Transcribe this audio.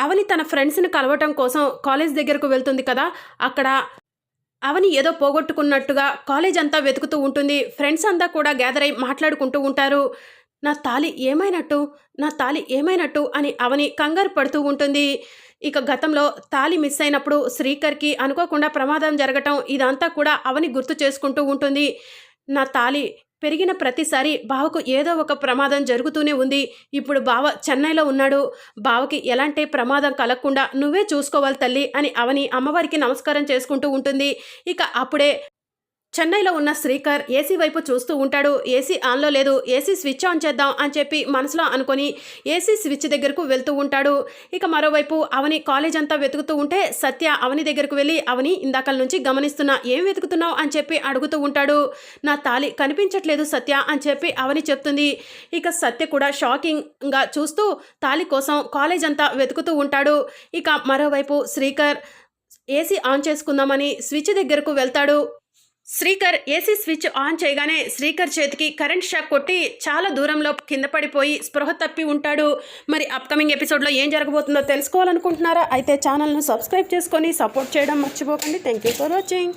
అవని తన ఫ్రెండ్స్ని కలవటం కోసం కాలేజ్ దగ్గరకు వెళ్తుంది కదా. అక్కడ అవని ఏదో పోగొట్టుకున్నట్టుగా కాలేజ్ అంతా వెతుకుతూ ఉంటుంది. ఫ్రెండ్స్ అంతా కూడా గ్యాదర్ అయి మాట్లాడుకుంటూ ఉంటారు. నా తాలి ఏమైనట్టు? నా తాలి ఏమైనట్టు? అని అవని కంగారు పడుతూ ఉంటుంది. ఇక గతంలో తాలి మిస్ అయినప్పుడు శ్రీకర్కి అనుకోకుండా ప్రమాదం జరగటం ఇదంతా కూడా అవని గుర్తు చేసుకుంటూ ఉంటుంది. నా తాలి పెరిగిన ప్రతిసారి బావకు ఏదో ఒక ప్రమాదం జరుగుతూనే ఉంది. ఇప్పుడు బావ చెన్నైలో ఉన్నాడు. బావకి ఎలాంటి ప్రమాదం కలగకుండా నువ్వే చూసుకోవాలి తల్లి అని అవని అమ్మవారికి నమస్కారం చేసుకుంటూ ఉంటుంది. ఇక అప్పుడే చెన్నైలో ఉన్న శ్రీకర్ ఏసీ వైపు చూస్తూ ఉంటాడు. ఏసీ ఆన్లో లేదు. ఏసీ స్విచ్ ఆన్ చేద్దాం అని చెప్పి మనసులో అనుకొని ఏసీ స్విచ్ దగ్గరకు వెళ్తూ ఉంటాడు. ఇక మరోవైపు అవని కాలేజ్ అంతా వెతుకుతూ ఉంటే సత్య అవని దగ్గరకు వెళ్ళి అవని ఇందాకల నుంచి గమనిస్తున్నా ఏం వెతుకుతున్నావు? అని చెప్పి అడుగుతూ ఉంటాడు. నా తాలి కనిపించట్లేదు సత్య అని చెప్పి అవని చెప్తుంది. ఇక సత్య కూడా షాకింగ్గా చూస్తూ తాలి కోసం కాలేజ్ అంతా వెతుకుతూ ఉంటాడు. ఇక మరోవైపు శ్రీకర్ ఏసీ ఆన్ చేసుకుందామని స్విచ్ దగ్గరకు వెళ్తాడు. శ్రీకర్ ఏసీ స్విచ్ ఆన్ చేయగానే శ్రీకర్ చేతికి కరెంట్ షాక్ కొట్టి చాలా దూరంలో కింద పడిపోయి స్పృహ తప్పి ఉంటాడు. మరి అప్కమింగ్ ఎపిసోడ్లో ఏం జరగబోతుందో తెలుసుకోవాలనుకుంటున్నారా? అయితే ఛానల్ను సబ్స్క్రైబ్ చేసుకొని సపోర్ట్ చేయడం మర్చిపోకండి. Thank you for watching